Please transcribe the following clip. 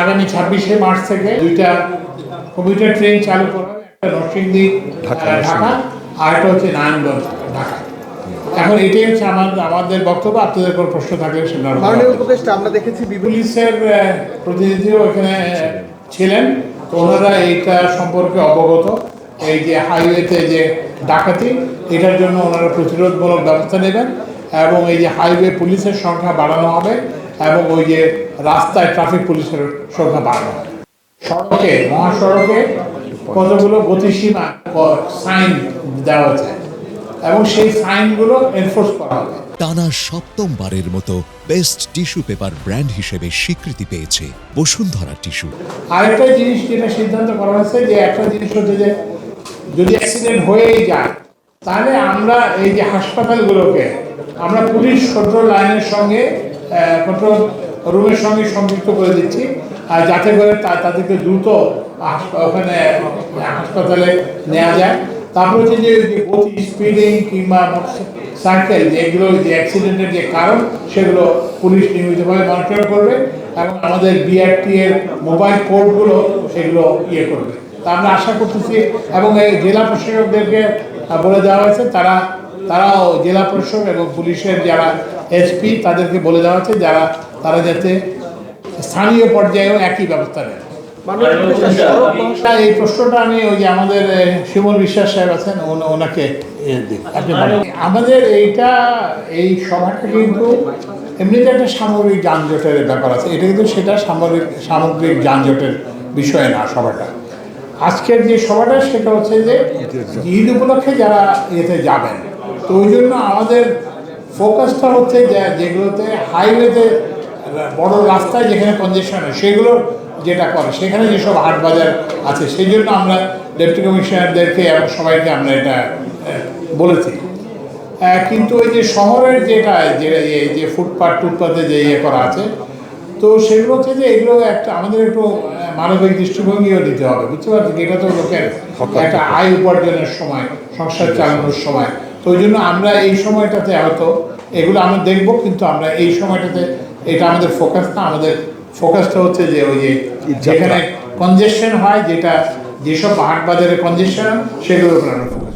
আগামী ছাব্বিশে মার্চ থেকে দুইটা কমিউটার ট্রেন চালু করা হবে একটা নরসিংদী ঢাকা, আর একটা হচ্ছে নারায়ণগঞ্জ ঢাকা। এখন এটাই হচ্ছে আমাদের আমাদের বক্তব্য আপনাদের কোনো প্রশ্ন থাকলে সেটা মাননীয় আমরা দেখেছি পুলিশের প্রতিনিধিও এখানে ছিলেন। তো ওনারা এইটা সম্পর্কে অবগত। এই যে হাইওয়েতে যে ডাকাতি এটার জন্য ওনারা প্রতিরোধমূলক ব্যবস্থা নেবেন। এবং এই যে হাইওয়ে পুলিশের সংখ্যা বাড়ানো হবে এবং ওই যে রাস্তায় ট্রাফিক পুলিশের সংখ্যা বাড়ানো সড়কে মহাসড়কে কতগুলো গতিসীমা সাইন দেওয়া হয়েছে এবং সেই সাইনগুলো এনফোর্স করা হবে। টানা সপ্তমবারের মতো বেস্ট টিস্যু পেপার ব্র্যান্ড হিসেবে স্বীকৃতি পেয়েছে বসুন্ধরা টিস্যু আরেকটা জিনিস যেটা সিদ্ধান্ত করা হয়েছে যে একটা জিনিস হচ্ছে যে যদি অ্যাক্সিডেন্ট হয়েই যায় তাহলে আমরা এই যে হাসপাতালগুলোকে আমরা পুলিশ কন্ট্রোল লাইনের সঙ্গে কন্ট্রোল রুমের সঙ্গে সংযুক্ত করে দিচ্ছি। আর যাতে করে তাদেরকে দ্রুত ওখানে হাসপাতালে নেওয়া যায়। তারপর হচ্ছে যে গতি স্পিডিং কিংবা সাইকেল যেগুলো যে অ্যাক্সিডেন্টের যে কারণ, সেগুলো পুলিশ নিয়মিতভাবে মনিটর করবে এবং আমাদের বিআরটি এর মোবাইল কোডগুলো সেগুলো ইয়ে করবে। তা আমরা আশা করতেছি এবং এই জেলা প্রশাসকদেরকে বলে দেওয়া হয়েছে, তারা তারাও জেলা প্রশাসক এবং পুলিশের যারা এসপি তাদেরকে বলে দেওয়া হচ্ছে যারা তারা যাতে স্থানীয় পর্যায়েও একই ব্যবস্থা নেয়। এই প্রশ্নটা আমি ওই যে আমাদের শিমুল বিশ্বাস সাহেব আছেন ওনাকে। আমাদের এইটা, এই সভাটা কিন্তু এমনিতে একটা সামগ্রিক যানজটের ব্যাপার আছে। এটা কিন্তু সেটা সামগ্রিক সামগ্রিক যানজটের বিষয় না সভাটা। আজকের যে সভাটা, সেটা হচ্ছে যে ঈদ উপলক্ষে যারা ইয়েতে যাবেন তো ওই জন্য আমাদের ফোকাসটা হচ্ছে যে যেগুলোতে হাইওয়েতে বড় রাস্তায় যেখানে কনজেশন হয় সেগুলো যেটা করে সেখানে যেসব হাট বাজার আছে সেই জন্য আমরা ডেপুটি কমিশনারদেরকে এবং সবাইকে আমরা এটা বলেছি। কিন্তু ওই যে শহরের যেটা যে যে ফুটপাথ টুটপাথে যে ইয়ে করা আছে তো সেগুলো হচ্ছে যে এগুলো একটা আমাদের একটু মানবিক দৃষ্টিভঙ্গিও দিতে হবে বুঝতে পারছি এটা তো লোকের একটা আয় উপার্জনের সময় সংসার চালানোর সময় তো ওই জন্য আমরা এই সময়টাতে হয়তো এগুলো আমরা দেখব কিন্তু আমরা এই সময়টাতে এটা আমাদের ফোকাস না। আমাদের ফোকাসটা হচ্ছে যে ওই যে যেখানে কনজেশন হয় যেটা যেসব হাট বাজারে কনজেশন সেগুলোর উপর আমরা